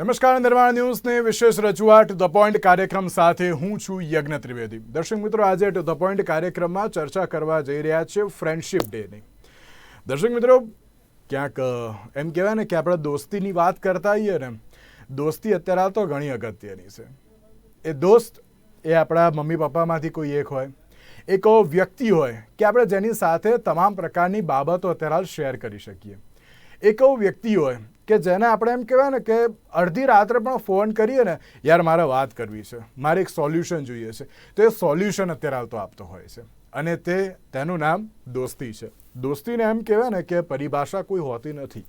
નમસ્કાર નિર્માણ ન્યૂઝની વિશેષ રજૂઆત ધ પોઈન્ટ કાર્યક્રમ સાથે હું છું યજ્ઞ ત્રિવેદી. દર્શક મિત્રો, આજે ધ પોઈન્ટ કાર્યક્રમમાં ચર્ચા કરવા જઈ રહ્યા છે ફ્રેન્ડશિપ ડેની દર્શક મિત્રો, ક્યાંક એમ કહેવાય ને કે આપણે દોસ્તીની વાત કરતા હોઈએ ને, દોસ્તી અત્યારે તો ઘણી અગત્યની છે. એ દોસ્ત એ આપણા મમ્મી પપ્પામાંથી કોઈ એક હોય, એક વ્યક્તિ હોય કે આપણે જેની સાથે તમામ પ્રકારની બાબતો અત્યારે શેર કરી શકીએ. એક વ્યક્તિ હોય કે જેને આપણે એમ કહેવાય ને કે અડધી રાત્રે પણ ફોન કરીએ ને, યાર, મારે વાત કરવી છે. મારે એક સોલ્યુશન જોઈએ છે. તો એ સોલ્યુશન અત્યારે આવતો આપતો હોય છે. અને તે તેનું નામ દોસ્તી છે. દોસ્તીને એમ કહેવાય ને કે પરિભાષા કોઈ હોતી નથી.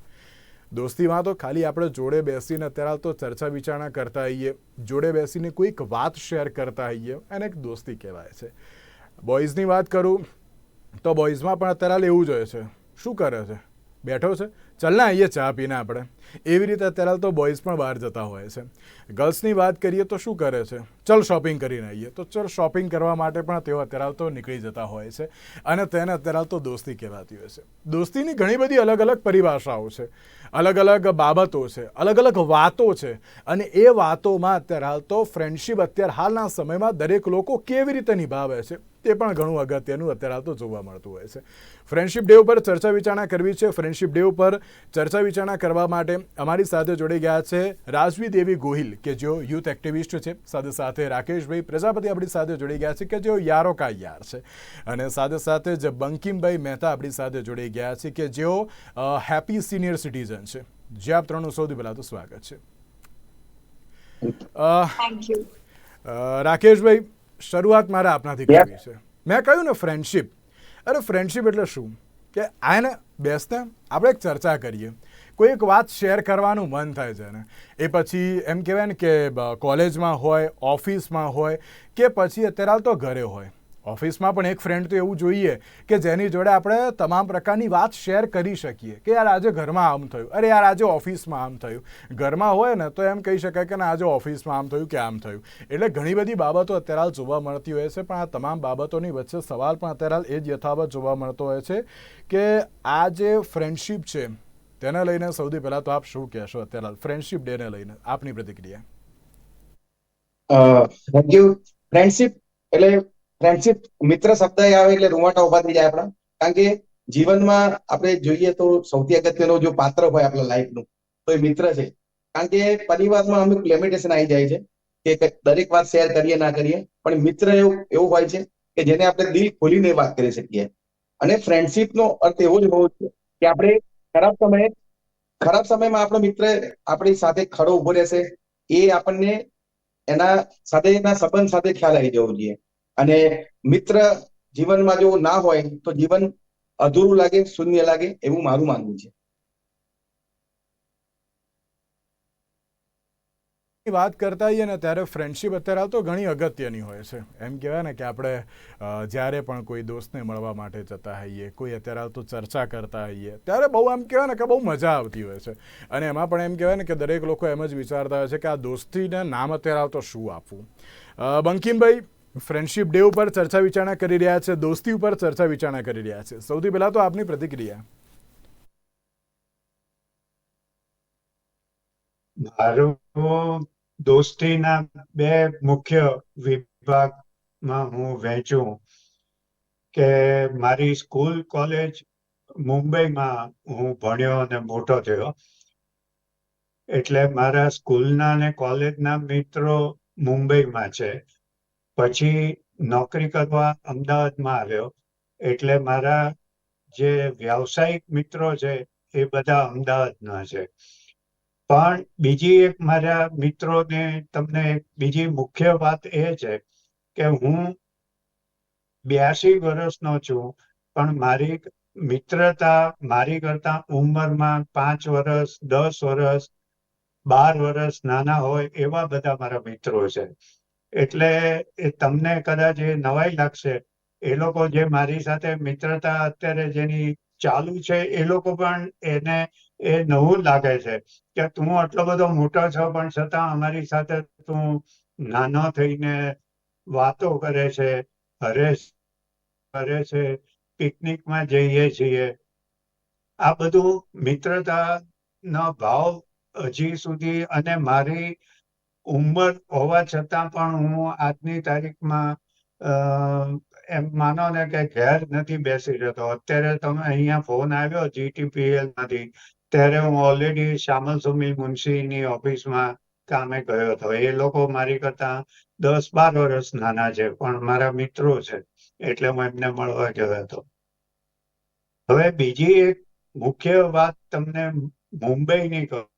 દોસ્તીમાં તો ખાલી આપણે જોડે બેસીને અત્યારે તો ચર્ચા વિચારણા કરતા આવીએ જોડે બેસીને કોઈક વાત શેર કરતા આવીએ એને એક દોસ્તી કહેવાય છે. બોયઝની વાત કરું તો બોયઝમાં પણ અત્યારે એવું જ હોય છે. શું કરે છે? બેઠો છે? ચાલ ને આવીએ ચા પીને આપણે. એવી રીતે અત્યારે તો બોયઝ પણ બહાર જતા હોય છે. ગર્લ્સની વાત કરીએ તો શું કરે છે? ચલ શોપિંગ કરીને આવીએ. તો ચલ શોપિંગ કરવા માટે પણ તેઓ અત્યારે તો નીકળી જતા હોય છે અને તેને અત્યારે તો દોસ્તી કહેવાતી હોય છે. દોસ્તીની ઘણી બધી અલગ અલગ પરિભાષાઓ છે. અલગ અલગ બાબતો છે. અલગ અલગ વાતો છે. અને એ વાતોમાં અત્યારે હાલ તો ફ્રેન્ડશિપ અત્યારે હાલના સમયમાં દરેક લોકો કેવી રીતે નિભાવે છે, તે પણ ઘણું અગત્યનું અત્યારે તો જોવા મળતું હોય છે. ફ્રેન્ડશિપ ડે ઉપર ચર્ચા વિચારણા કરવી છે. ફ્રેન્ડશિપ ડે ઉપર ચર્ચા વિચારણા કરવા માટે અમારી સાથે જોડી ગયા છે રાજવી દેવી ગોહિલ કે જેઓ યુથ એક્ટિવિસ્ટ છે. સાથે સાથે રાકેશભાઈ પ્રજાપતિ આપણી સાથે જોડી ગયા છે કે જેઓ યારો કા યાર છે. અને સાથે સાથે જ બંકિમભાઈ મહેતા આપણી સાથે જોડી ગયા છે કે જેઓ હેપી સિનિયર સિટીઝન છે. જે આપ ત્રણનું સૌથી પહેલાં તો સ્વાગત છે. રાકેશભાઈ શરૂઆત મારે આપનાથી કરવી છે. મેં કહ્યું ને ફ્રેન્ડશિપ અરે ફ્રેન્ડશિપ એટલે શું? કે આને બેસને આપણે એક ચર્ચા કરીએ. કોઈ એક વાત શેર કરવાનું મન થાય છે ને એ પછી એમ કહેવાય ને કે કોલેજમાં હોય, ઓફિસમાં હોય, કે પછી અત્યારે તો ઘરે હોય. ઓફિસમાં પણ એક ફ્રેન્ડ તો એવું જોઈએ કે જેની જોડે આપણે તમામ પ્રકારની વાત શેર કરી શકીએ કે યાર આજે ઘરમાં આમ થયું. અરે યાર આજે ઓફિસમાં આમ થયું. ઘરમાં હોય ને તો એમ કહી શકાય કે ના, આજે ઓફિસમાં આમ થયું કે આમ થયું. એટલે ઘણી બધી બાબતો અત્યારે હાલ જોવા મળતી હોય છે, પણ આ તમામ બાબતોની વચ્ચે સવાલ પણ અત્યારે હાલ એ જ યથાવત જોવા મળતો હોય છે કે આ જે ફ્રેન્ડશિપ છે, તેને લઈને સૌથી પહેલાં તો આપ શું કહેશો અત્યારે હાલ? ફ્રેન્ડશિપ ડેને લઈને, આપની પ્રતિક્રિયા. ફ્રેન્ડશીપ એટલે ફ્રેન્ડશિપ મિત્ર શબ્દ આવે એટલે રૂવાટા ઊભા થઈ જાય આપણા. કારણ કે જીવનમાં આપણે જોઈએ તો સૌથી અગત્યનો જો પાત્ર હોય આપણા લાઈફનું તો એ મિત્ર છે. કારણ કે પરિવારમાં અમુક લિમિટેશન આવી જાય છે કે દરેક વાત શેર કરીએ, ના કરીએ, પણ મિત્ર એવું એવું હોય છે કે જેને આપણે દિલ ખોલીને વાત કરી શકીએ. અને ફ્રેન્ડશિપ નો અર્થ એવો જ હોવો જોઈએ કે આપણે ખરાબ સમયે, ખરાબ સમયમાં આપણો મિત્ર આપણી સાથે ખડો ઊભો રહેશે. એ આપણને એના સાથે, એના સંબંધ સાથે ખ્યાલ આવી જવો જોઈએ. અને મિત્ર જીવનમાં જો ના હોય, તો જીવન અધૂરું લાગે, શૂન્ય લાગે એવું મારું માનવું છે. વાત કરતા હોઈએ ને ત્યારે ફ્રેન્ડશિપ અત્યારે તો ઘણી અગત્યની હોય છે. એમ કહેવાય ને કે આપણે જ્યારે પણ કોઈ દોસ્તને મળવા માટે જતા હોઈએ કોઈ અત્યારે તો ચર્ચા કરતા હોઈએ ત્યારે બહુ એમ કહેવાય ને કે બહુ મજા આવતી હોય છે. અને એમાં પણ એમ કહેવાય ને કે દરેક લોકો એમ જ વિચારતા હોય છે કે આ દોસ્તીને નામ અત્યારે તો શું આપવું? બંકિમભાઈ ફ્રેન્ડશિપ ડે ઉપર ચર્ચા વિચારણા કરી રહ્યા છે, દોસ્તી ઉપર ચર્ચા વિચારણા કરી રહ્યા છે. સૌથી પહેલાં તો આપની પ્રતિક્રિયા. મારું દોસ્તીના બે મુખ્ય વિભાગમાં હું વહેંચું કે મારી સ્કૂલ કોલેજ મુંબઈમાં હું ભણ્યો અને મોટો થયો. એટલે મારા સ્કૂલના અને કોલેજના મિત્રો મુંબઈમાં છે. પછી નોકરી કરવા અમદાવાદમાં આવ્યો, એટલે મારા જે વ્યાવસાયિક મિત્રો છે, એ બધા અમદાવાદના છે. પણ બીજી એક મારા મિત્રોને તમને બીજી મુખ્ય વાત એ છે કે હું બ્યાસી વર્ષનો છું, પણ મારી મિત્રતા મારી કરતા ઉંમરમાં પાંચ વર્ષ, દસ વર્ષ, બાર વર્ષ નાના હોય એવા બધા મારા મિત્રો છે. એટલે તમને કદાચ એ નવાઈ લાગશે. એ લોકો જે મારી સાથે મિત્રતા અત્યારે જેની ચાલુ છે, એ લોકો પણ એને એ નવું લાગે છે કે તું આટલો બધો મોટો છો, પણ છતાં અમારી સાથે તું નાનો થઈને વાતો કરે છે, હરે કરે છે, પિકનિકમાં જઈએ છીએ. આ બધું મિત્રતા નો ભાવ હજી સુધી અને મારી ઉંમર હોવા છતાં પણ હું આજની તારીખમાં એમ માનો ને કે ઘેર નથી બેસી જતો અત્યારે તમે અહીંયા ફોન આવ્યો જીટીપીએલમાંથી, ત્યારે હું ઓલરેડી શ્યામલ સુમીલ મુનશીની ઓફિસમાં કામે ગયો હતો. એ લોકો મારી કરતા દસ બાર વર્ષ નાના છે, પણ મારા મિત્રો છે, એટલે હું એમને મળવા ગયો હતો. હવે બીજી એક મુખ્ય વાત તમને મુંબઈની કહું.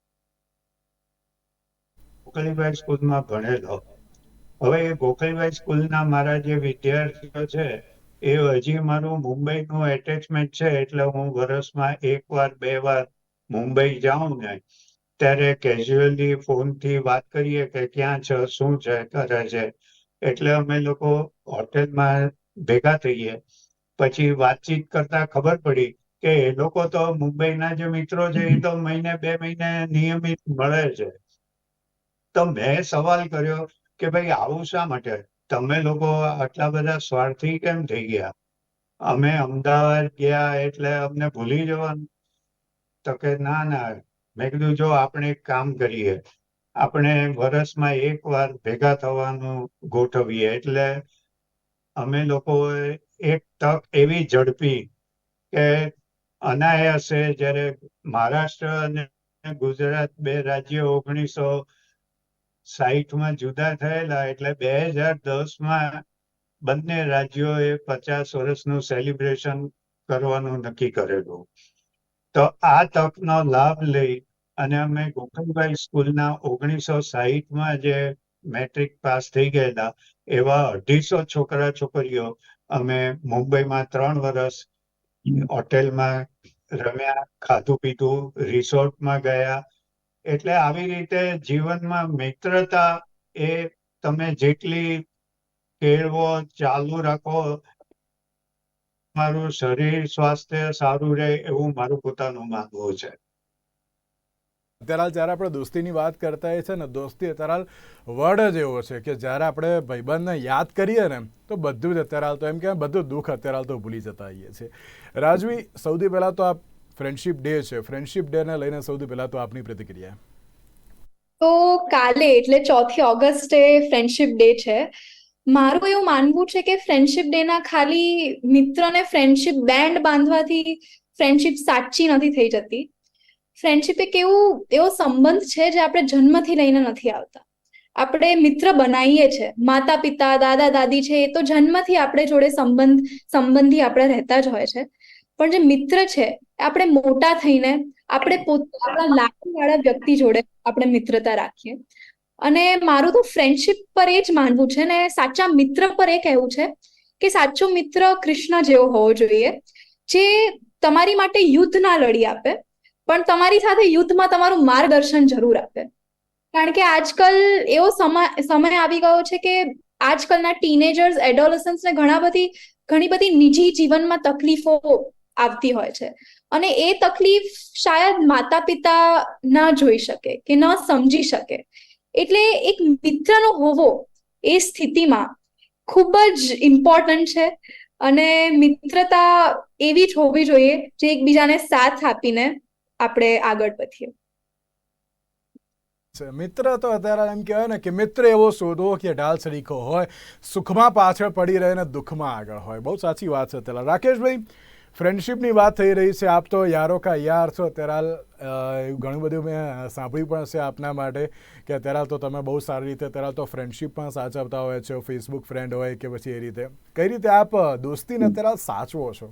ગોખલીબાઈ સ્કૂલમાં ભણેલો. હવે એ ગોખલીબાઈ સ્કૂલના મારા જે વિદ્યાર્થીઓ છે, એ હજી મારું મુંબઈનું એટેચમેન્ટ છે, એટલે હું વર્ષમાં એક વાર બે વાર મુંબઈ જાઉં ને, ત્યારે કેઝ્યુઅલી ફોનથી વાત કરીએ કે ક્યાં છે, શું છે, કરે છે. એટલે અમે લોકો હોટેલમાં ભેગા થઈએ. પછી વાતચીત કરતા ખબર પડી કે એ લોકો તો મુંબઈના જે મિત્રો છે, એ તો મહિને, બે મહિને નિયમિત મળે છે. તો મેં સવાલ કર્યો કે ભાઈ, આવું શા માટે? તમે લોકો આટલા બધા સ્વાર્થી કેમ થઈ ગયા? અમે અમદાવાદ ગયા એટલે અમને ભૂલી જવાનું. તો કે ના ના. મેં કીધું, જો આપણે એક કામ કરીએ, આપણે વર્ષમાં એક વાર ભેગા થવાનું ગોઠવીએ. એટલે અમે લોકો એક તક એવી ઝડપી કે અનાયાસે જ્યારે મહારાષ્ટ્ર અને ગુજરાત બે રાજ્યો ઓગણીસો સાહીઠમાં જુદા થયેલા એટલે બે હજાર દસમાં બંને રાજ્યોએ પચાસ વર્ષનું સેલિબ્રેશન કરવાનું નક્કી કરેલું. તો આ તકનો લાભ લઈ અને અમે ગોકળભાઈ સ્કૂલના ઓગણીસો સાહીઠમાં જે મેટ્રિક પાસ થઈ ગયેલા, એવા અઢીસો છોકરા છોકરીઓ અમે મુંબઈમાં ત્રણ વર્ષ હોટેલમાં રમ્યા, ખાધું પીધું, રિસોર્ટમાં ગયા એટલે આવી રીતે જીવનમાં મિત્રતા એ તમે જેટલી કેળવો, ચાલુ રાખો મારું શરીર સ્વાસ્થ્ય સારું રહે એવું મારું પોતાનું માનવું છે. અત્યારે જ્યારે આપણે દોસ્તીની વાત કરતા છે ને, દોસ્તી અત્યારે વર્ડ જ એવો છે કે જ્યારે આપણે ભાઈબંધને યાદ કરીએ ને, તો બધું જ અત્યારે હાલ તો એમ કે બધું દુઃખ અત્યારે હાલ તો ભૂલી જતા આવીએ છીએ. રાજવી, સૌથી પહેલાં તો આ ફ્રેન્ડશિપ ડે છે. ફ્રેન્ડશિપ ડે ને લઈને સૌથી પહેલાં તો આપની પ્રતિક્રિયા. તો કાલે, એટલે ચોથી ઓગસ્ટે ફ્રેન્ડશિપ ડે છે. મારું એવું માનવું છે કે ફ્રેન્ડશિપ ડે ના ખાલી મિત્રને ફ્રેન્ડશિપ બેન્ડ બાંધવાથી ફ્રેન્ડશિપ સાચી નથી થઈ જતી. ફ્રેન્ડશિપ એક એવું, એવો સંબંધ છે જે આપણે જન્મથી લઈને નથી આવતા. આપણે મિત્ર બનાવીએ છે. માતા પિતા દાદા દાદી છે, એ તો જન્મથી આપણે જોડે સંબંધ, સંબંધી આપણે રહેતા જ હોય છે. પણ જે મિત્ર છે, આપણે મોટા થઈને આપણે આપણા લાગણી વાળા વ્યક્તિ જોડે આપણે મિત્રતા રાખીએ. અને મારું તો ફ્રેન્ડશિપ પર એ જ માનવું છે ને સાચા મિત્ર પર એ કહેવું છે કે સાચો મિત્ર કૃષ્ણ જેવો હોવો જોઈએ, જે તમારી માટે યુદ્ધ ના લડી આપે, પણ તમારી સાથે યુદ્ધમાં તમારું માર્ગદર્શન જરૂર આપે. કારણ કે આજકાલ એવો સમય આવી ગયો છે કે આજકાલના ટીનેજર્સ એડોલસન્સ ને ઘણા બધી, ઘણી બધી નિજી જીવનમાં તકલીફો આવતી હોય છે. અને એ તકલીફ શાયદ માતા પિતા ના જોઈ શકે કે ન સમજી શકે. એટલે એક મિત્રનો હોવો એ સ્થિતિમાં ખૂબ જ ઇમ્પોર્ટન્ટ છે. અને મિત્રતા એવી જ હોવી જોઈએ જે એકબીજાને સાથ આપીને આપણે આગળ વધીએ. મિત્ર તો અત્યારે એમ કહેવાય ને કે મિત્ર એવો શોધો કે ઢાલ સરીખો હોય, સુખમાં પાછળ પડી રહે ને દુઃખમાં આગળ હોય. બહુ સાચી વાત છે અત્યારે. રાકેશભાઈ ફ્રેન્ડશિપની વાત થઈ રહી છે. આપ તો યારો કા યાર છો. અત્યારે એવું ઘણું બધું મેં સાંભળ્યું પણ છે આપના માટે કે અત્યારે તો તમે બહુ સારી રીતે અત્યારે તો ફ્રેન્ડશિપ પણ સાચવતા હોય છો ફેસબુક ફ્રેન્ડ હોય કે પછી એ રીતે. કઈ રીતે આપ દોસ્તીને અત્યારે હાલ સાચવો છો?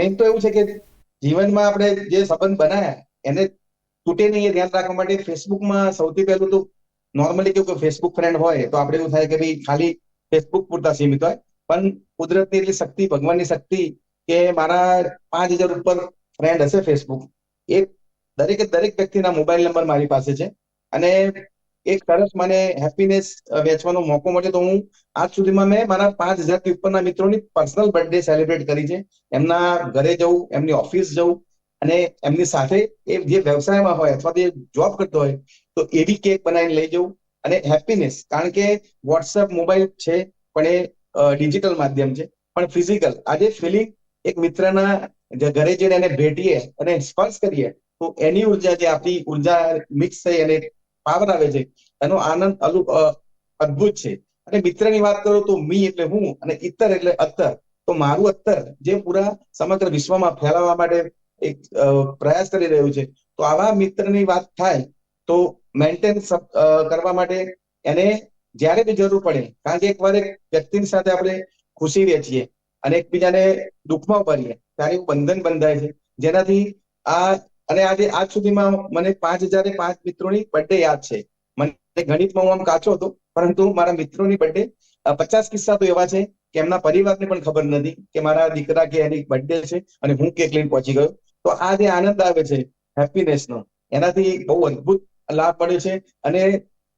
મેન તો એવું છે કે જીવનમાં આપણે જે સંબંધ બનાવ્યા એને તૂટે નહીં એ ધ્યાન રાખવા માટે ફેસબુકમાં સૌથી પહેલું તો નોર્મલી કેવું કે ફેસબુક ફ્રેન્ડ હોય, તો આપણે એવું થાય કે ભાઈ ખાલી ફેસબુક પૂરતા સીમિત હોય. પણ કુદરતની એટલી શક્તિ, ભગવાનની શક્તિ કે મારા પાંચ હજાર ઉપર ફ્રેન્ડ હશે ફેસબુક એ દરેકે દરેક વ્યક્તિના મોબાઈલ નંબર મારી પાસે છે. અને એક સરસ મને હેપીનેસ વેચવાનો મોકો મળ્યો તો હું આજ સુધીમાં મેં મારા પાંચ હજારથી ઉપરના મિત્રોની પર્સનલ બર્થડે સેલિબ્રેટ કરી છે. એમના ઘરે જવું એમની ઓફિસ જવું અને એમની સાથે એ જે વ્યવસાયમાં હોય અથવા જે જોબ કરતો હોય તો એવી કેક બનાવીને લઈ જવું અને હેપીનેસ કારણ કે વોટ્સઅપ મોબાઈલ છે, પણ એ ડિજિટલ માધ્યમ છે. પણ ફિઝિકલ આજે ફિલિંગ એક મિત્રના ઘરે જઈને એને ભેટીએ અને સ્પર્શ કરીએ, તો એની ઊર્જા જે આપણી ઊર્જા મિક્સ થઈ અને પાવર આવે છે, એનો આનંદ અલુ અદ્ભુત છે. અને મિત્રની વાત કરું તો મી એટલે હું અને ઇતર એટલે અત્તર. તો મારું અત્તર જે પૂરા સમગ્ર વિશ્વમાં ફેલાવવા માટે એક પ્રયાસ કરી રહ્યું છે. તો આવા મિત્રની વાત થાય, તો મેન્ટેન કરવા માટે એને જ્યારે બી જરૂર પડે, કારણ કે એકવાર એક વ્યક્તિની સાથે આપણે ખુશી વેચીએ અને એકબીજાને દુઃખમાં ભરીએ ત્યારે એવું બંધન બંધાય છે. જેનાથી આ અને આજે આજ સુધીમાં મને પાંચ હજારે પાંચ મિત્રોની બર્થડે યાદ છે. મને ગણિતમાં હું આમ કાચો હતો, પરંતુ મારા મિત્રોની બર્થડે પચાસ કિસ્સા તો એવા છે કે એમના પરિવારને પણ ખબર નથી કે મારા દીકરા કે એની બર્થડે છે અને હું કેક લઈને પહોંચી ગયો. તો આ જે આનંદ આવે છે હેપીનેસ નો. એનાથી બહુ અદભુત લાભ પડે છે અને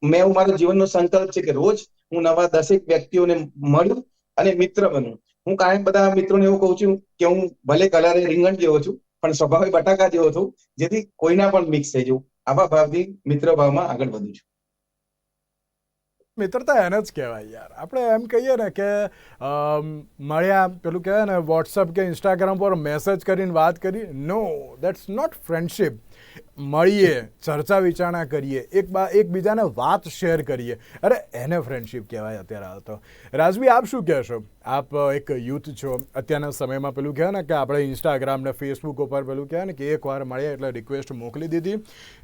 મેં હું મારો જીવનનો સંકલ્પ છે કે રોજ હું નવા દસેક વ્યક્તિઓને મળું અને મિત્ર બનું. હું કાયમ બધા મિત્રોને એવું કહું છું કે હું ભલે કલરે રીંગણ જેવો છું, પણ સ્વભાવે બટાકા જેવો છું, જેથી કોઈના પણ મિક્સ થઈ જવું. આવા ભાવથી મિત્ર ભાવમાં આગળ વધું છું. મિત્રતા એને જ કહેવાય યાર. આપણે એમ કહીએ ને કે મળ્યા, પેલું કહેવાય ને વોટ્સઅપ કે ઇન્સ્ટાગ્રામ પર મેસેજ કરીને વાત કરી. નો દેટ્સ નોટ ફ્રેન્ડશિપ મળીએ, ચર્ચા વિચારણા કરીએ, એક બા, એકબીજાને વાત શેર કરીએ. અરે, એને ફ્રેન્ડશિપ કહેવાય અત્યારે હાલ તો. રાજવી, આપ શું કહેશો? આપ એક યુથ છો. અત્યારના સમયમાં પેલું કહેવાય ને કે આપણે ઇન્સ્ટાગ્રામ ને ફેસબુક ઉપર પેલું કહેવાય ને કે એકવાર મળ્યા એટલે રિક્વેસ્ટ મોકલી દીધી.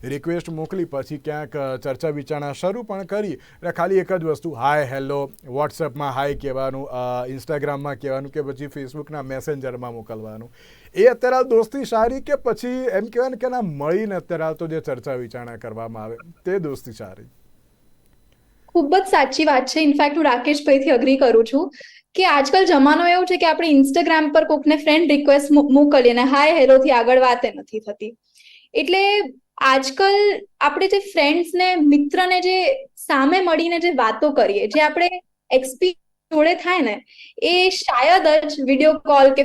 રિક્વેસ્ટ મોકલી, પછી ક્યાંક ચર્ચા વિચારણા શરૂ પણ કરી. અને ખાલી એક જ વસ્તુ હાય હેલો વોટ્સએપમાં હાય કહેવાનું ઇન્સ્ટાગ્રામમાં કહેવાનું કે પછી ફેસબુકના મેસેન્જરમાં મોકલવાનું. એ અત્યારે હાલ દોસ્તી સારી કે પછી એમ કહેવાય ને કે ના મળીને અત્યારે હાલ તો જે ચર્ચા વિચારણા કરવામાં આવે, તે દોસ્તી સારી. ખૂબ જ સાચી વાત છે. ઇનફેક્ટ હું રાકેશભાઈથી અગ્રી કરું છું કે આજકાલ જમાનો એવો છે કે આપણે ઇન્સ્ટાગ્રામ પર કોકને ફ્રેન્ડ રિક્વેસ્ટ મોકલીએ ને હાય હેલો થી આગળ વાત નથી થતી. એટલે આજકાલ આપણે જે ફ્રેન્ડ્સ ને, મિત્રને જે સામે મળીને જે વાતો કરીએ, જે આપણે એક્સપીરિયન્સ જોડે થાય ને, એ શાયદ જ વીડિયો કોલ કે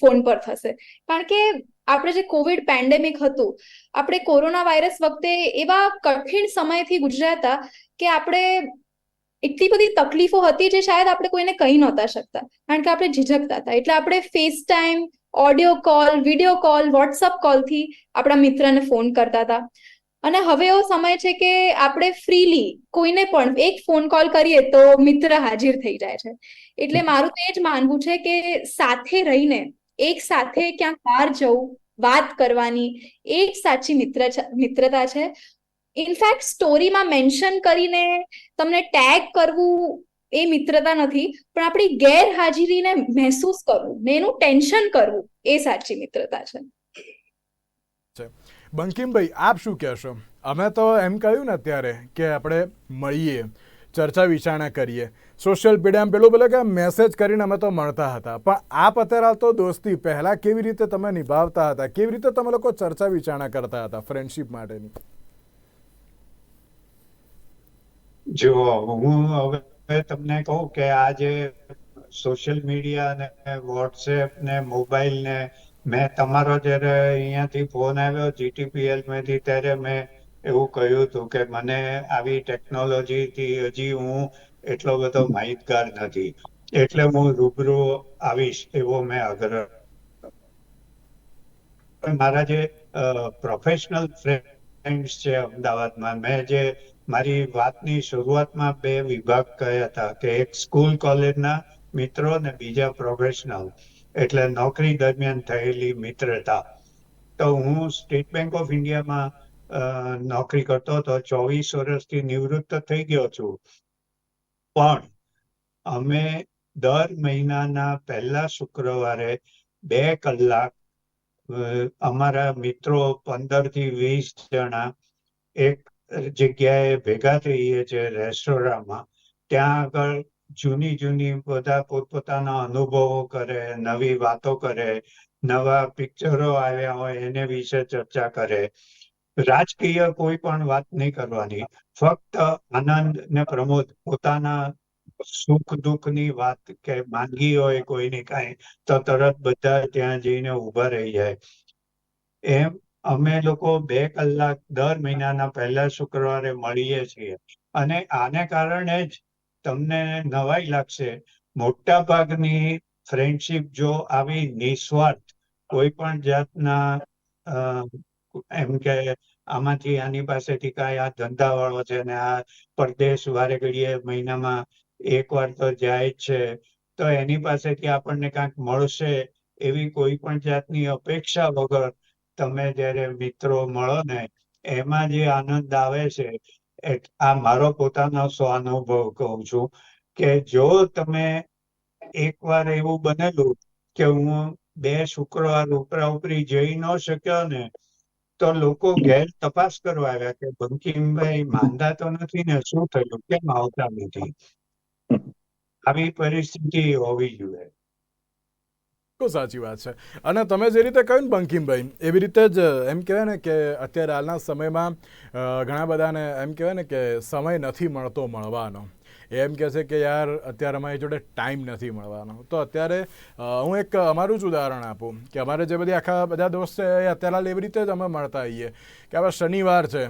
ફોન પર થશે. કારણ કે આપણે જે કોવિડ પેન્ડેમિક હતું, આપણે કોરોના વાયરસ વખતે એવા કઠિન સમયથી ગુજર્યા કે આપણે એટલી બધી તકલીફો હતી જે શાયદ આપણે કોઈને કહી નહોતા શકતા. કારણ કે આપણે ઝીઝકતા હતા. એટલે આપણે FaceTime audio call video call WhatsApp કોલથી આપણા મિત્રને ફોન કરતા હતા. અને હવે એવો સમય છે કે આપણે ફ્રીલી કોઈને પણ એક ફોન કોલ કરીએ તો મિત્ર હાજર થઈ જાય છે. એટલે મારું તો એ જ માનવું છે કે સાથે રહીને, એક સાથે ક્યાંક બહાર જવું, વાત કરવાની, એ જ સાચી મિત્ર મિત્રતા છે. ઇનફેક્ટ સ્ટોરીમાં મેન્શન કરીને તમને ટેગ કરવું એ મિત્રતા નથી, પણ આપણી ગેરહાજરીને મહેસૂસ કરવું, ને એનું ટેન્શન કરવું એ સાચી મિત્રતા છે. બંકિમભાઈ, આપ શું કહેશો? અમે તો એમ કહ્યું ને અત્યારે કે આપણે મળીએ, ચર્ચા વિચારણા કરીએ. સોશિયલ મીડિયામાં પેલું બોલે કે મેસેજ કરીને અમે તો મળતા હતા. પણ આપ અત્યારે તો દોસ્તી, પહેલા કેવી રીતે તમે નિભાવતા હતા? કેવી રીતે તમે લોકો ચર્ચા વિચારણા કરતા હતા ફ્રેન્ડશિપ માટેની? જો હું હવે તમને કહું કે આ જે સોશિયલ મીડિયા ને વોટ્સએપ ને મોબાઈલ ને મેં તમારો જ્યારે અહીંયાથી ફોન આવ્યો જીટીપીએલમાંથી, ત્યારે મેં એવું કહ્યું હતું કે મને આવી ટેકનોલોજી થી હજી હું એટલો બધો માહિતગાર નથી. એટલે હું રૂબરૂ આવીશ એવો મેં આગ્રહ. મારા જે પ્રોફેશનલ ફ્રેન્ડ્સ છે અમદાવાદમાં, મેં જે મારી વાતની શરૂઆતમાં બે વિભાગ કહ્યા હતા કે એક સ્કૂલ કોલેજના મિત્રો ને બીજા પ્રોફેશનલ એટલે નોકરી દરમિયાન થયેલી મિત્રતા. તો હું સ્ટેટ બેંક ઓફ ઇન્ડિયામાં નોકરી કરતો હતો. ચોવીસ વર્ષથી નિવૃત્ત થઈ ગયો છું. પણ અમે દર મહિનાના પહેલા શુક્રવારે બે કલાક અમારા મિત્રો પંદરથી વીસ જણા એક જગ્યાએ ભેગા થઈએ છીએ રેસ્ટોરન્ટમાં ત્યાં આગળ જૂની જૂની બધા પોતપોતાના અનુભવો કરે, નવી વાતો કરે, નવા પિક્ચરો આવ્યા હોય એને વિશે ચર્ચા કરે. રાજકીય કોઈ પણ વાત નહીં કરવાની. ફક્ત આનંદ ને પ્રમોદ, પોતાના સુખ દુઃખની વાત કે માંગી હોય કોઈની કાંઈ, તો તરત બધા ત્યાં જઈને ઊભા રહી જાય. એમ અમે લોકો બે કલાક દર મહિનાના પહેલા શુક્રવારે મળીએ છીએ. અને આને કારણે જ તમને નવાઈ લાગશે. મોટા ભાગની ફ્રેન્ડશીપ જો આવી નિસ્વાર્થ કોઈ પણ જાતના એમ કે આમાંથી આની પાસેથી કાંઈ આ ધંધાવાળો છે ને આ પરદેશ વારે ઘડીએ મહિનામાં એક વાર તો જાય છે, તો એની પાસેથી આપણને કાંઈક મળશે એવી કોઈ પણ જાતની અપેક્ષા વગર તમે જ્યારે મિત્રો મળો ને, એમાં જે આનંદ આવે છે આ મારો પોતાનો સ્વાનુભવ કહું છું કે જો તમે એકવાર એવું બનેલું કે હું બે શુક્રવાર ઉપરા ઉપરી જઈ ન શક્યો ને તો લોકો ઘેર તપાસ કરવા આવ્યા કે બંકિમભાઈ માંદા તો નથી ને શું થયું? કેમ આવતા નથી? આવી પરિસ્થિતિ હોવી જોઈએ. બિલકુલ સાચી વાત છે. અને તમે જે રીતે કહ્યું ને બંકિમભાઈ, એવી રીતે જ એમ કહેવાય ને કે અત્યારે હાલના સમયમાં ઘણા બધાને એમ કહેવાય ને કે સમય નથી મળતો મળવાનો. એમ કહે છે કે યાર, અત્યારે અમારી જોડે ટાઈમ નથી મળવાનો. તો અત્યારે હું એક અમારું જ ઉદાહરણ આપું કે અમારે જે બધી આખા બધા દોસ્ત છે એ અત્યારે હાલ એવી રીતે જ અમે મળતા આવીએ. કે હવે શનિવાર છે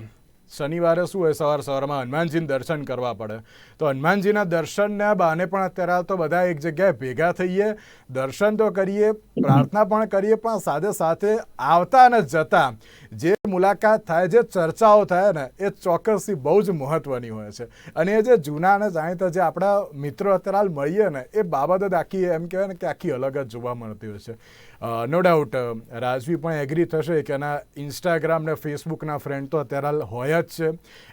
શનિવારે શું હોય? સવાર સવારમાં હનુમાનજીને દર્શન કરવા પડે. તો હનુમાનજીના દર્શનના બહાને પણ અત્યારે તો બધા એક જગ્યાએ ભેગા થઈએ, દર્શન તો કરીએ, પ્રાર્થના પણ કરીએ, પણ સાથે સાથે આવતા અને જતા જે મુલાકાત થાય, જે ચર્ચાઓ થાય ને, એ ચોક્કસથી બહુ જ મહત્ત્વની હોય છે. અને એ જે જૂના અને જાણીતા જે આપણા મિત્રો અત્યારે હાલ મળીએ ને, એ બાબત જ આખી એમ કહેવાય ને કે આખી અલગ જ જોવા મળતી હોય છે. નો ડાઉટ રાજવી પણ એગ્રી થશે કે એના ઇન્સ્ટાગ્રામ ને ફેસબુકના ફ્રેન્ડ તો અત્યારે હાલ હોય જ છે.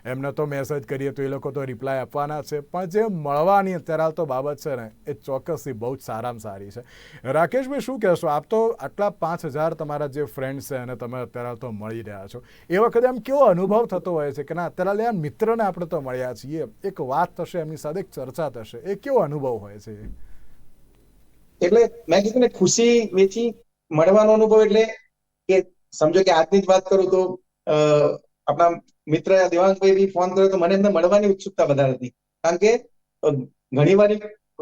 એમને તો મેસેજ કરીએ તો એ લોકો તો રિપ્લાય આપવાના છે. પણ જે મળવાની અત્યારે હાલ તો બાબત છે ને, એ ચોક્કસથી બહુ જ સારામાં સારી છે. રાકેશભાઈ, શું કહેશો? આપ તો આટલા પાંચ હજાર તમારા જે ફ્રેન્ડ્સ છે અને તમે અત્યારે હાલ તો મળી રહ્યા છો. એ વખતે આમ કેવો અનુભવ થતો હોય છે કે ના, અત્યારે હાલ યાર મિત્રને આપણે તો મળ્યા છીએ. એક વાત થશે, એમની સાથે એક ચર્ચા થશે. એ કેવો અનુભવ હોય છે એટલે મેં કીધું ને ખુશી વેચી મળવાનો અનુભવ એટલે કે સમજો કે આજની જ વાત કરું તો આપણા મિત્ર દેવાંગભાઈ ફોન કર્યો તો મને એમને મળવાની ઉત્સુકતા વધારે હતી. કારણ કે ઘણી વાર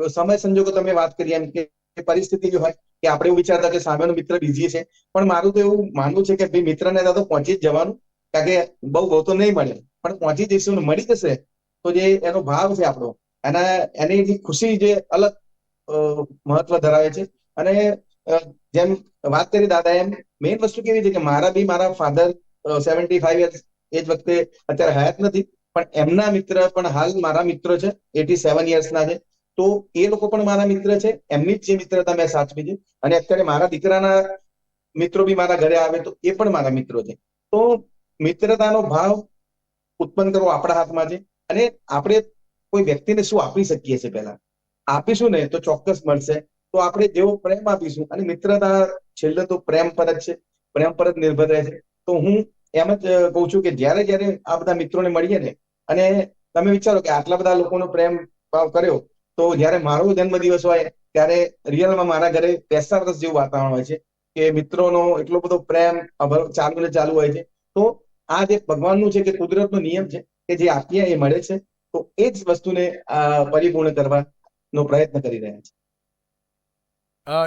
સમય સંજોગો તમે વાત કરી એમ કે પરિસ્થિતિ જે હોય કે આપણે એવું વિચારતા કે સામેનો મિત્ર બીજી છે. પણ મારું તો એવું માનવું છે કે ભાઈ મિત્રને તો પહોંચી જ જવાનું, કારણ કે બહુ બહુ તો નહીં મળે. પણ પહોંચી જઈશું મળી જશે, તો જે એનો ભાવ છે આપણો. એના એની જે ખુશી જે અલગ મહત્વ ધરાવે છે. અને જેમ વાત કરી દાદા એમ મેઇન વસ્તુ કેવી છે કે મારા બી મારા ફાધર સેવન્ટી ફાઈવ એ જ વખતે અત્યારે હયાત નથી. પણ એમના મિત્ર પણ હાલ મારા મિત્ર છે એટી સેવન ના છે. તો એ લોકો પણ મારા મિત્ર છે, એમની જ જે મિત્રતા મેં સાચવી છે. અને અત્યારે મારા દીકરાના મિત્રો બી મારા ઘરે આવે તો એ પણ મારા મિત્રો છે. તો મિત્રતાનો ભાવ ઉત્પન્ન કરવો આપણા હાથમાં છે. અને આપણે કોઈ વ્યક્તિને શું આપી શકીએ છીએ પહેલા? આપીશું ને તો ચોક્કસ મળશે. તો આપણે જેવો પ્રેમ આપીશું, અને મિત્રતા છેલ્લે તો પ્રેમ પર જ છે, પ્રેમ પર જ નિર્ભર રહે છે. તો હું એમ જ કહું છું કે જ્યારે જ્યારે આ બધા મિત્રોને મળીએ ને, અને તમે વિચારો કે આટલા બધા લોકોનો પ્રેમ ભાવ કર્યો, તો જ્યારે મારો જન્મદિવસ હોય, ત્યારે રિયલમાં મારા ઘરે પેસા વર્ષ જેવું વાતાવરણ હોય છે, કે મિત્રોનો એટલો બધો પ્રેમ ચાલુ ને ચાલુ હોય છે. તો આ જે ભગવાનનું છે કે કુદરતનો નિયમ છે, કે જે આપીએ એ મળે છે, તો એ જ વસ્તુને પરિપૂર્ણ પરિપૂર્ણ કરવાનો પ્રયત્ન કરી રહ્યા છે.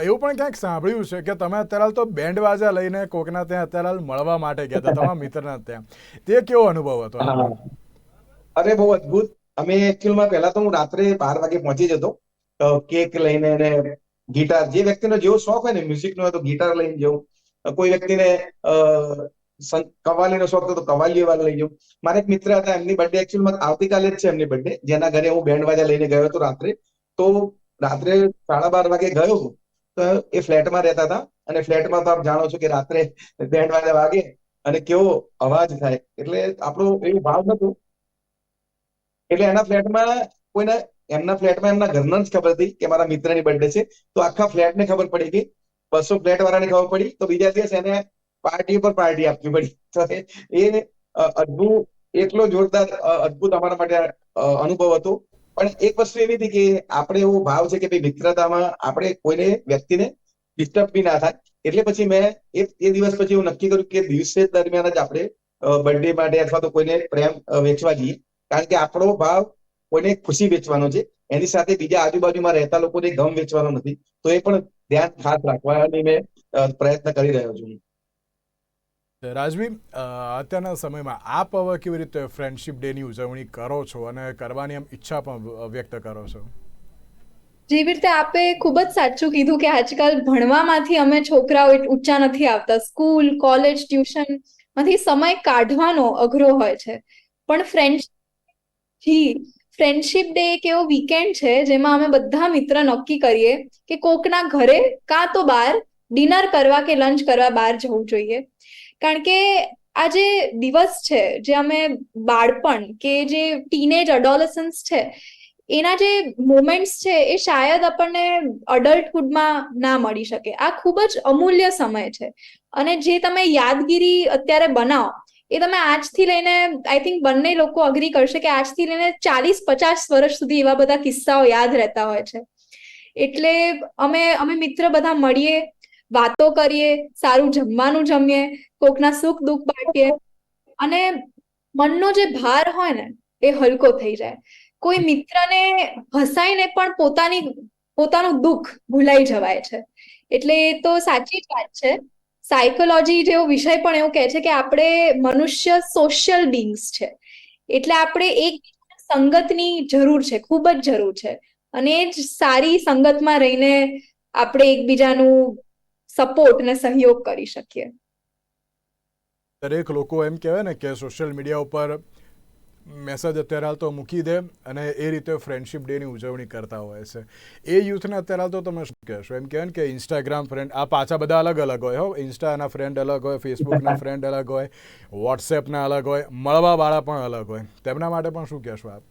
એવું પણ ક્યાંક સાંભળ્યું છે કે તમે અત્યારે તો બેન્ડ વાજા લઈને કોકના ત્યાં અત્યારે મળવા માટે ગયા હતા તમારા મિત્રના ત્યાં. તે કેવો અનુભવ હતો? અરે બહુ અદભુત. અમે એકચ્યુઅલમાં પહેલા તો હું રાત્રે બાર વાગે પહોંચી જતો. કેક લઈને ને ગિટાર. જે વ્યક્તિનો જેવો શોખ હોય ને મ્યુઝિકનો હોય તો ગિટાર લઈને જવું કોઈ વ્યક્તિને કવાલીનો શોખ તો કવાલી વાળા લઈ જવું મારા એક મિત્ર હતા એમની બર્થડે એકચ્યુઅલમાં આવતીકાલે જ છે એમની બર્થડે જેના ઘરે હું બેન્ડ વાજા લઈને ગયો હતો રાત્રે. તો રાત્રે સાડા બાર વાગે ગયો તો એ ફ્લેટમાં રહેતા હતા. અને ફ્લેટમાં તો આપ જાણો છો કે રાત્રે બેન્ડ વાગે વાગે અને કેવો અવાજ થાય. એટલે આપણો એવું ભાવ નતું એટલે એના ફ્લેટમાં કોઈને, એમના ફ્લેટમાં એમના ઘરના જ ખબર હતી કે મારા મિત્રની બર્થડે છે. તો આખા ફ્લેટને ખબર પડી ગઈ બસો ફ્લેટ વાળાને ખબર પડી. તો બીજા દિવસ એને પાર્ટી પર પાર્ટી આપવી પડી. તો એ અદભુત, એટલો જોરદાર અદભુત અમારા માટે અનુભવ હતો. પણ એક વસ્તુ એવી હતી કે આપણે એવો ભાવ છે કે ભાઈ મિત્રતામાં આપણે કોઈને વ્યક્તિને ડિસ્ટર્બ બી ના થાય. એટલે પછી મેં એ એ દિવસ પછી હું નક્કી કર્યું કે દિવસે દરમિયાન જ આપણે બર્થડે માટે અથવા તો કોઈને પ્રેમ વેચવા જઈએ. કારણ કે આપણો ભાવ કોઈને ખુશી વેચવાનો છે. એની સાથે બીજા આજુબાજુમાં રહેતા લોકોને ગમ વેચવાનો નથી. તો એ પણ ધ્યાન ખાસ રાખવાની મેં પ્રયત્ન કરી રહ્યો છું. રાજવી અત્યારના સમયમાં આપ હવે કેવી રીતે ફ્રેન્ડશિપ ડેની ઉજવણી કરો છો અને કરવાની એમ ઈચ્છા પણ વ્યક્ત કરો છો? જેવી રીતે આપે ખૂબ જ સાચું કીધું કે આજકાલ ભણવામાંથી અમે છોકરાઓ ઊંચા નથી આવતા. સ્કૂલ, કોલેજ, ટ્યુશનમાંથી સમય કાઢવાનો અઘરો હોય છે. પણ ફ્રેન્ડશિપ જી ફ્રેન્ડશિપ ડે એક એવો વીકેન્ડ છે જેમાં અમે બધા મિત્ર નક્કી કરીએ કે કોકના ઘરે કાં તો બહાર ડિનર કરવા કે લંચ કરવા બહાર જવું જોઈએ. કારણ કે આ જે દિવસ છે, જે અમે બાળપણ કે જે ટીનેજ અડોલસન્સ છે, એના જે મોમેન્ટ્સ છે, એ શાયદ આપણને અડલ્ટહુડમાં ના મળી શકે. આ ખૂબ જ અમૂલ્ય સમય છે. અને જે તમે યાદગીરી અત્યારે બનાવો, એ તમે આજથી લઈને આઈ થિંક બંને લોકો અગ્રી કરશે કે આજથી લઈને ચાલીસ પચાસ વર્ષ સુધી એવા બધા કિસ્સાઓ યાદ રહેતા હોય છે. એટલે અમે અમે મિત્ર બધા મળીએ વાતો કરીએ, સારું જમવાનું જમીએ, કોકના સુખ દુઃખ બાંટીએ અને મનનો જે ભાર હોય ને, એ હલકો થઈ જાય. કોઈ મિત્રને હસાઈને પણ પોતાની, પોતાનું દુઃખ ભૂલાઈ જવાય છે. એટલે એ તો સાચી જ વાત છે. સાયકોલોજી જેવો વિષય પણ એવું કહે છે કે આપણે મનુષ્ય સોશિયલ બિંગ્સ છે. એટલે આપણે એક સંગતની જરૂર છે, ખૂબ જ જરૂર છે. અને એ જ સારી સંગતમાં રહીને આપણે એકબીજાનું સપોર્ટ ને સહયોગ કરી શકીએ. દરેક લોકો એમ કહેવાય ને કે સોશિયલ મીડિયા ઉપર મેસેજ અત્યારે હાલ તો મૂકી દે અને એ રીતે ફ્રેન્ડશિપ ડેની ઉજવણી કરતા હોય છે. એ યુથને અત્યારે હાલ તો તમે શું કહેશો? એમ કહેવાય કે ઇન્સ્ટાગ્રામ ફ્રેન્ડ આ પાછા બધા અલગ અલગ હોય હો. ઇન્સ્ટાના ફ્રેન્ડ અલગ હોય ફેસબુકના ફ્રેન્ડ અલગ હોય વોટ્સએપના અલગ હોય મળવાવાળા પણ અલગ હોય. તેમના માટે પણ શું કહેશો આપ?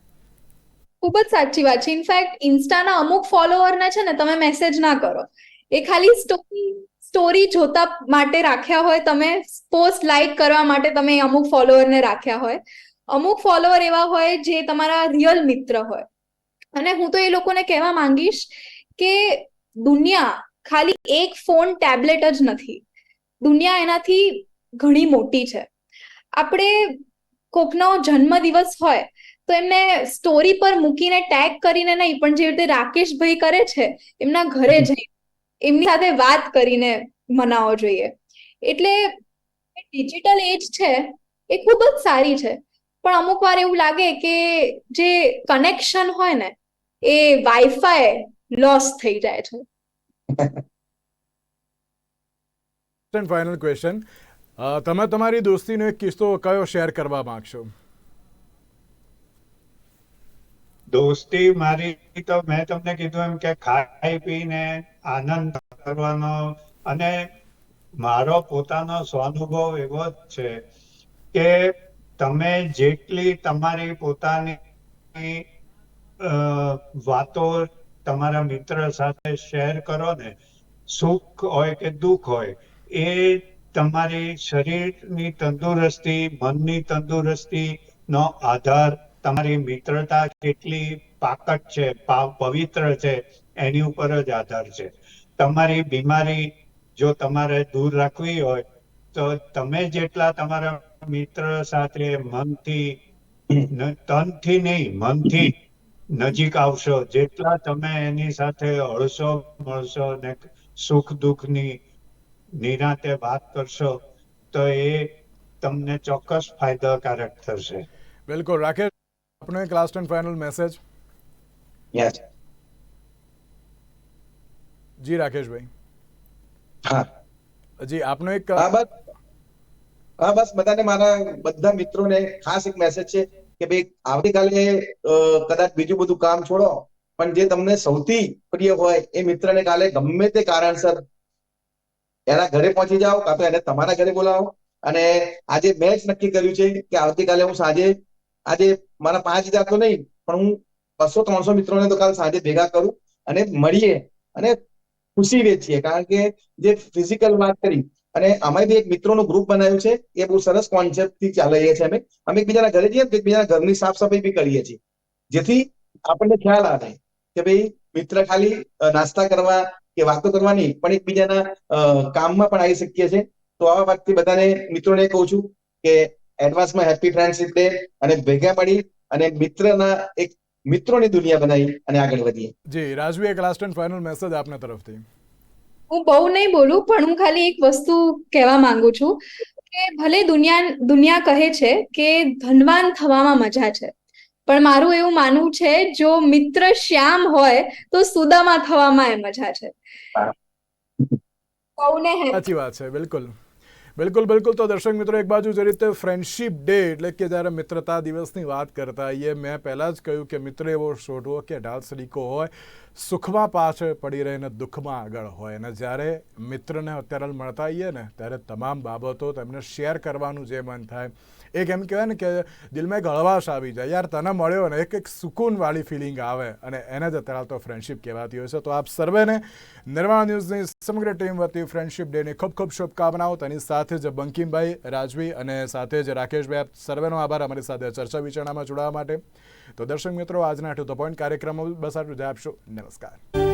ખૂબ જ સાચી વાત છે. ઇનફેક્ટ ઇન્સ્ટાના અમુક ફોલોવરને છે ને તમે મેસેજ ના કરો. એ ખાલી સ્ટોરી સ્ટોરી જોતા માટે રાખ્યા હોય તમે પોસ્ટ લાઈક કરવા માટે તમે અમુક ફોલોઅરને રાખ્યા હોય. અમુક ફોલોઅર એવા હોય જે તમારા રિયલ મિત્ર હોય. અને હું તો એ લોકોને કહેવા માંગીશ કે દુનિયા ખાલી એક ફોન ટેબ્લેટ જ નથી. દુનિયા એનાથી ઘણી મોટી છે. આપણે કોકનો જન્મદિવસ હોય તો એમને સ્ટોરી પર મૂકીને ટેગ કરીને નહીં પણ જે રીતે રાકેશભાઈ કરે છે એમના ઘરે જઈ એમની સાથે વાત કરીને મનાવવો જોઈએ. એટલે ડિજિટલ એજ છે, એ ખૂબ જ સારી છે. પણ અમુક વાર એવું લાગે કે જે કનેક્શન હોય ને, એ વાઈફાઈ લોસ થઈ જાય છે. ફાઇનલ ક્વેશ્ચન તમે તમારી દોસ્તીનો એક કિસ્સો કયો શેર કરવા માંગશો? દોસ્તી મારી તો મેં તમને કીધું એમ કે ખાઈ પીને આનંદ કરવાનો અને મારો પોતાનો સ્વાનુભવ એવો જ છે કે તમે જેટલી તમારી પોતાની વાતો તમારા મિત્ર સાથે શેર કરો ને, સુખ હોય કે દુઃખ હોય, એ તમારી શરીરની તંદુરસ્તી, મનની તંદુરસ્તી નો આધાર તમારી મિત્રતા કેટલી પાકટ છે પવિત્ર છે, એની ઉપર જ આધાર છે. તમારી બીમારી જો તમારે દૂર રાખવી હોય, તો તમે જેટલા તમારા મિત્ર સાથે મનથી તનથી નહીં, મનથી નજીક આવશો, જેટલા તમે એની સાથે હળશો મળશો ને સુખ દુઃખની નિરાતે વાત કરશો, તો એ તમને ચોક્કસ ફાયદાકારક થશે. બિલકુલ. રાકેશ? આપનો એક last and final message yes ji રાકેશભાઈ હા. જી આપનો એક હા બસ. હા બસ બધાને મારા બધા મિત્રોને ખાસ એક મેસેજ છે કે ભાઈ આવતીકાલે કદાચ બીજું બધું કામ છોડો પણ જે તમને સૌથી પ્રિય હોય એ મિત્રને કાલે ગમે તે કારણસર એના ઘરે પહોંચી જાઓ કાં તો એને તમારા ઘરે બોલાવો. અને આજે મેં જ નક્કી કર્યું છે કે આવતીકાલે હું સાંજે આજે મારા પાંચ હજાર તો નહીં, પણ હું બસો ત્રણસો મિત્રોને તો કાલ સાંજે ભેગા કરું અને મળીએ અને ખુશી વેચીએ. કારણ કે જે ફિઝિકલ વાત કરી અને અમે બી એક મિત્રોનું ગ્રુપ બનાવ્યું છે, એ બહુ સરસ કોન્સેપ્ટથી ચાલીએ છીએ અમે. અમે એકબીજાના ઘરે જઈએ એકબીજાના ઘરની સાફ સફાઈ બી કરીએ છીએ. જેથી આપણને ખ્યાલ આવે કે ભાઈ મિત્ર ખાલી નાસ્તા કરવા કે વાતો કરવાની પણ એકબીજાના કામમાં પણ આવી શકીએ છીએ. તો આવા વાતથી બધાને મિત્રોને કહું છું કે એડવાન્સમાં હેપી ફ્રેન્ડશીપ ડે અને ભેગા મળી અને મિત્રના એક મિત્રોની દુનિયા બનાવી અને આગળ વધીએ. જી રાજવી એક લાસ્ટ એન્ડ ફાઇનલ મેસેજ આપના તરફથી. હું બહુ નહીં બોલું પણ હું ખાલી એક વસ્તુ કહેવા માંગુ છું કે ભલે દુનિયા દુનિયા કહે છે કે ધનવાન થવામાં મજા છે પણ મારું એવું માનવું છે જો મિત્ર શ્યામ હોય તો સુદામા થવામાં એ મજા છે. હા. સૌને સાચી વાત છે બિલકુલ. બિલકુલ બિલકુલ. તો દર્શક મિત્રો, એક બાજુ જે રીતે ફ્રેન્ડશિપ ડે એટલે કે જ્યારે મિત્રતા દિવસની વાત કરતા હોઈએ મેં પહેલાં જ કહ્યું કે મિત્ર એવો શોધવો કે ઢાલ સડીકો હોય, સુખમાં પાછળ પડી રહીને દુઃખમાં આગળ હોય. અને જ્યારે મિત્રને અત્યારે મળતા આવીએ ને, ત્યારે તમામ બાબતો તેમને શેર કરવાનું જે મન થાય એક એમ કહેવાય ને કે દિલમાં એક હળવાશ આવી જાય. યાર, તને મળ્યો ને, એક એક સુકૂનવાળી ફિલિંગ આવે અને એને જ અત્યારે તો ફ્રેન્ડશિપ કહેવાતી હોય છે. તો આપ સર્વેને નિર્માણ ન્યૂઝની સમગ્ર ટીમ વતી ફ્રેન્ડશિપ ડેની ખૂબ ખૂબ શુભકામનાઓ. તેની સાથે જ બંકિમભાઈ, રાજવી અને સાથે જ રાકેશભાઈ, આપ સર્વેનો આભાર અમારી સાથે ચર્ચા વિચારણામાં જોડાવા માટે. તો દર્શક મિત્રો, આજના ટુ ધ પોઈન્ટ કાર્યક્રમ બસ આટલું જ. આપશો નમસ્કાર.